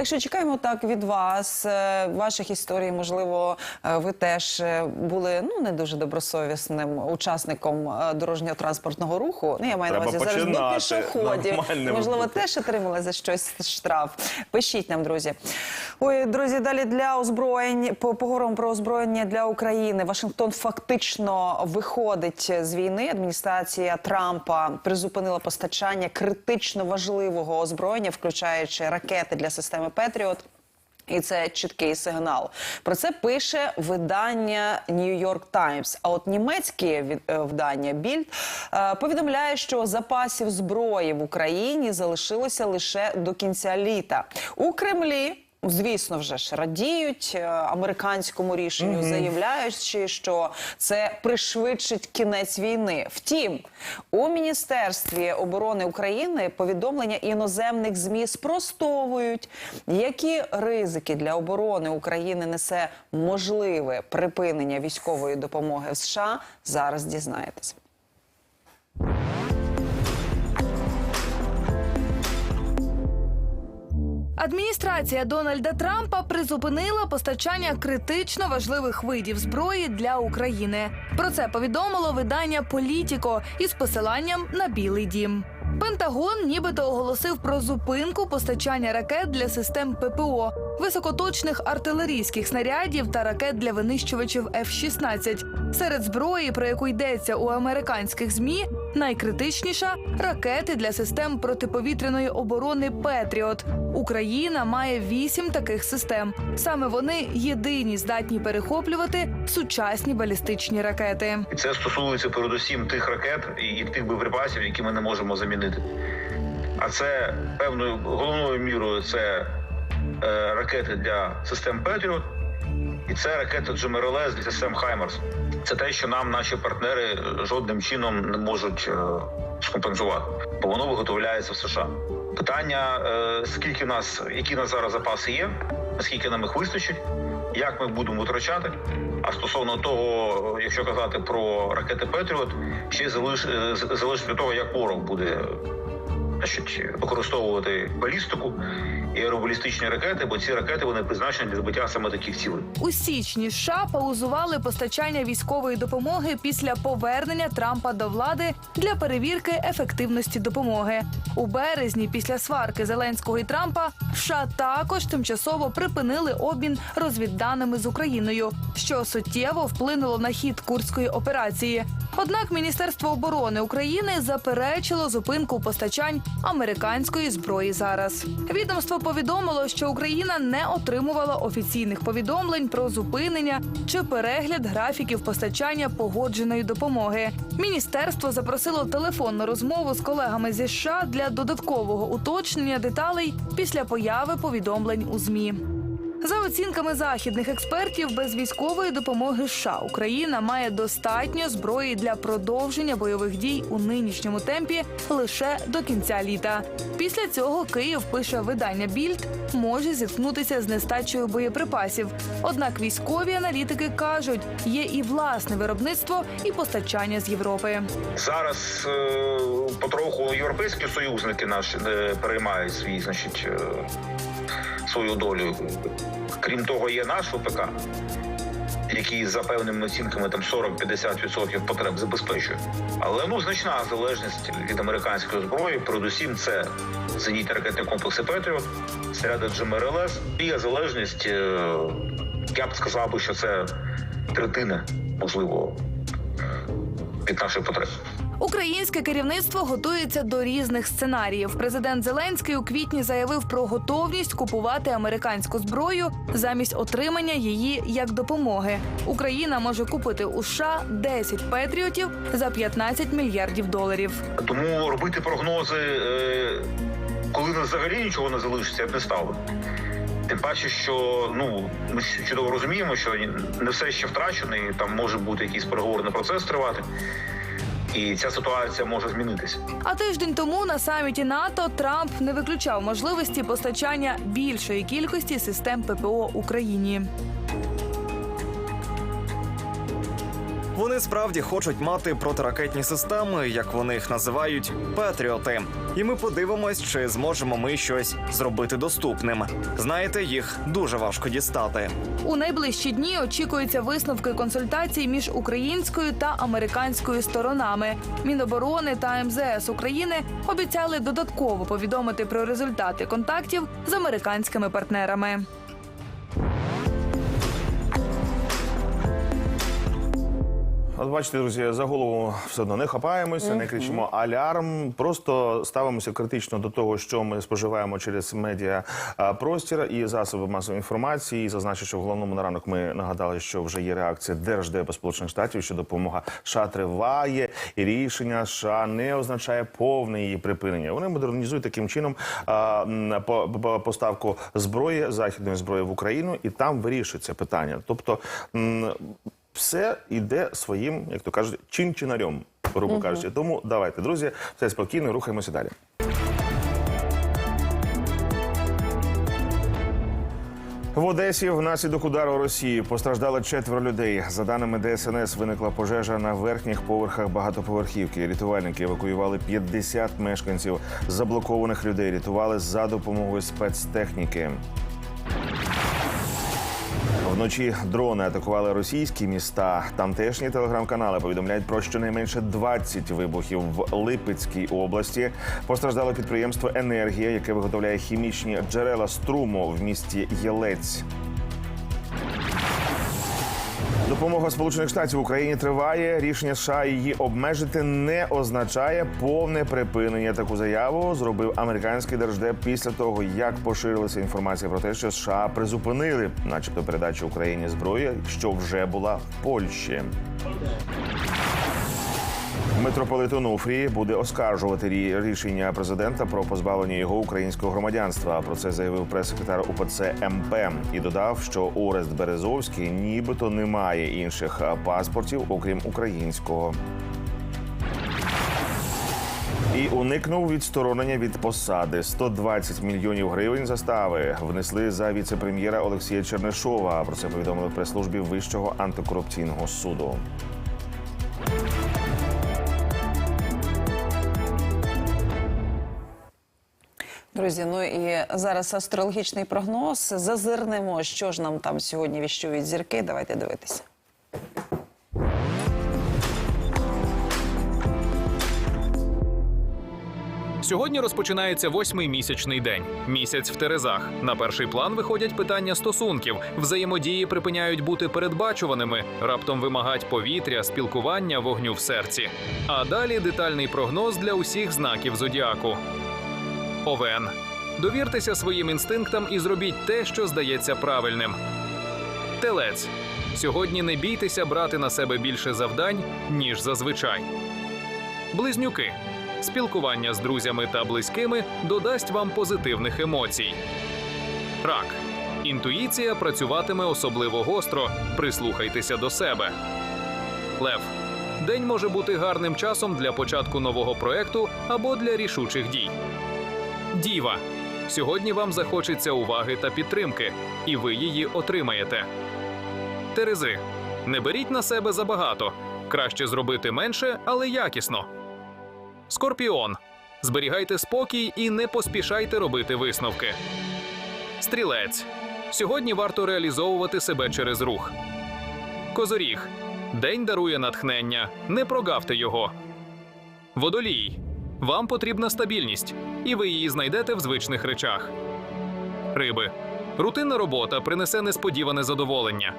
Так що чекаємо так від вас, е, ваших історій. Можливо, е, ви теж е, були ну не дуже добросовісним учасником е, дорожньо-транспортного руху. Ну я маю на увазі зараз до пішоходів. Можливо, бути. теж отримали за щось штраф. Пишіть нам, друзі. Ой, друзі, далі для озброєнь по- поговоримо про озброєння для України. Вашингтон фактично виходить з війни. Адміністрація Трампа призупинила постачання критично важливого озброєння, включаючи ракети для системи Петріот. І це чіткий сигнал. Про це пише видання New York Times. А от німецьке видання Bild е, повідомляє, що запасів зброї в Україні залишилося лише до кінця літа. У Кремлі. Звісно, вже ж радіють е, американському рішенню, заявляючи, що це пришвидшить кінець війни. Втім, у міністерстві оборони України повідомлення іноземних змі спростовують, які ризики для оборони України несе можливе припинення військової допомоги в США. Зараз дізнаєтесь. Адміністрація Дональда Трампа призупинила постачання критично важливих видів зброї для України. Про це повідомило видання Політіко із посиланням на Білий Дім. Пентагон нібито оголосив про зупинку постачання ракет для систем ППО, високоточних артилерійських снарядів та ракет для винищувачів F-16. Серед зброї, про яку йдеться у американських змі, найкритичніша ракети для систем протиповітряної оборони Петріот. Україна має вісім таких систем. Саме вони єдині здатні перехоплювати сучасні балістичні ракети. Це стосується передусім тих ракет і, тих боєприпасів, які ми не можемо замінити. А це певною головною мірою це е, ракети для систем Петріот, і це ракети GMRLS для систем Хаймерс. Це те, що нам наші партнери е, жодним чином не можуть е, скомпенсувати, бо воно виготовляється в США. Питання: е, скільки нас, які в нас зараз запаси є, наскільки нам їх вистачить, як ми будемо витрачати. А стосовно того, якщо казати про ракети Петріот, ще залиш, залежить від того, як ворог буде значить, використовувати балістику і аеробалістичні ракети, бо ці ракети вони призначені для збиття саме таких цілей. У січні США паузували постачання військової допомоги після повернення Трампа до влади для перевірки ефективності допомоги. У березні, після сварки Зеленського і Трампа, США також тимчасово припинили обмін розвідданими з Україною, що суттєво вплинуло на хід курської операції. Однак Міністерство оборони України заперечило зупинку постачань американської зброї зараз. Відомство повідомило, що Україна не отримувала офіційних повідомлень про зупинення чи перегляд графіків постачання погодженої допомоги. Міністерство запросило телефонну розмову з колегами зі США для додаткового уточнення деталей після появи повідомлень у змі. За оцінками західних експертів, без військової допомоги США Україна має достатньо зброї для продовження бойових дій у нинішньому темпі лише до кінця літа. Після цього Київ пише видання Більд може зіткнутися з нестачею боєприпасів. Однак військові аналітики кажуть, є і власне виробництво і постачання з Європи. Зараз е, потроху європейські союзники наші е, переймають свій, значить, е, свою долю. Крім того, є наш ВПК, який за певними оцінками там 40-50% потреб забезпечує. Але ну значна залежність від американської зброї. Передусім, це зенітні ракетні комплекси Петріот, снаряди GMRLS. Є залежність. е, Я б сказав що це третина, можливо, від наших потреб. Українське керівництво готується до різних сценаріїв. Президент Зеленський у квітні заявив про готовність купувати американську зброю замість отримання її як допомоги. Україна може купити у США 10 петріотів за 15 мільярдів доларів. Тому робити прогнози, е, коли нас взагалі нічого не залишиться, я б не став. Тим паче, що ну ми чудово розуміємо, що не все ще втрачено, і там може бути якийсь переговорний процес тривати. І ця ситуація може змінитися. А тиждень тому на саміті НАТО Трамп не виключав можливості постачання більшої кількості систем ППО Україні. Вони справді хочуть мати протиракетні системи, як вони їх називають, патріоти. І ми подивимось, чи зможемо ми щось зробити доступним. Знаєте, їх дуже важко дістати. У найближчі дні очікуються висновки консультацій між українською та американською сторонами. Міноборони та МЗС України обіцяли додатково повідомити про результати контактів з американськими партнерами. От бачите, друзі, за голову все одно не хапаємося, не кричимо алярм. Просто ставимося критично до того, що ми споживаємо через медіа а, простір і засоби масової інформації. І зазначу, що в головному на ранок ми нагадали, що вже є реакція Держдепу Сполучених Штатів, що допомога США триває, і рішення США не означає повне її припинення. Вони модернізують таким чином а, по- по- поставку зброї західної зброї в Україну, і там вирішується питання. Тобто. Все йде своїм, як то кажуть, чин-чинарем, грубо кажучи. Тому давайте, друзі, все спокійно, рухаємося далі. В Одесі внаслідок удару Росії постраждало четверо людей. За даними ДСНС, виникла пожежа на верхніх поверхах багатоповерхівки. Рятувальники евакуювали 50 мешканців. Заблокованих людей рятували за допомогою спецтехніки. Вночі дрони атакували російські міста. Тамтешні телеграм-канали повідомляють про щонайменше 20 вибухів в Липецькій області. Постраждало підприємство Енергія, яке виготовляє хімічні джерела струму в місті Єлець. Допомога Сполучених Штатів Україні триває. Рішення США її обмежити не означає повне припинення. Таку заяву зробив американський держдеп після того, як поширилася інформація про те, що США призупинили, начебто, передачу Україні зброї, що вже була в Польщі. Митрополит Онуфрій буде оскаржувати рішення президента про позбавлення його українського громадянства. Про це заявив прес-секретар УПЦ МП і додав, що Орест Березовський нібито не має інших паспортів, окрім українського. І уникнув відсторонення від посади. 120 мільйонів гривень застави внесли за віце-прем'єра Олексія Чернишова. Про це повідомили прес-службі Вищого антикорупційного суду. Друзі, ну і зараз астрологічний прогноз. Зазирнемо, що ж нам там сьогодні віщують зірки. Давайте дивитися. Сьогодні розпочинається восьмий місячний день. Місяць в Терезах. На перший план виходять питання стосунків. Взаємодії припиняють бути передбачуваними, раптом вимагать повітря, спілкування, вогню в серці. А далі детальний прогноз для усіх знаків зодіаку. Овен. Довіртеся своїм інстинктам і зробіть те, що здається правильним. Телець. Сьогодні не бійтеся брати на себе більше завдань, ніж зазвичай. Близнюки. Спілкування з друзями та близькими додасть вам позитивних емоцій. Рак. Інтуїція працюватиме особливо гостро. Прислухайтеся до себе. Лев. День може бути гарним часом для початку нового проекту або для рішучих дій. Діва. Сьогодні вам захочеться уваги та підтримки, і ви її отримаєте. Терези. Не беріть на себе забагато. Краще зробити менше, але якісно. Скорпіон. Зберігайте спокій і не поспішайте робити висновки. Стрілець. Сьогодні варто реалізовувати себе через рух. Козоріг. День дарує натхнення. Не прогавте його. Водолій. Вам потрібна стабільність, і ви її знайдете в звичних речах. Риби. Рутинна робота принесе несподіване задоволення.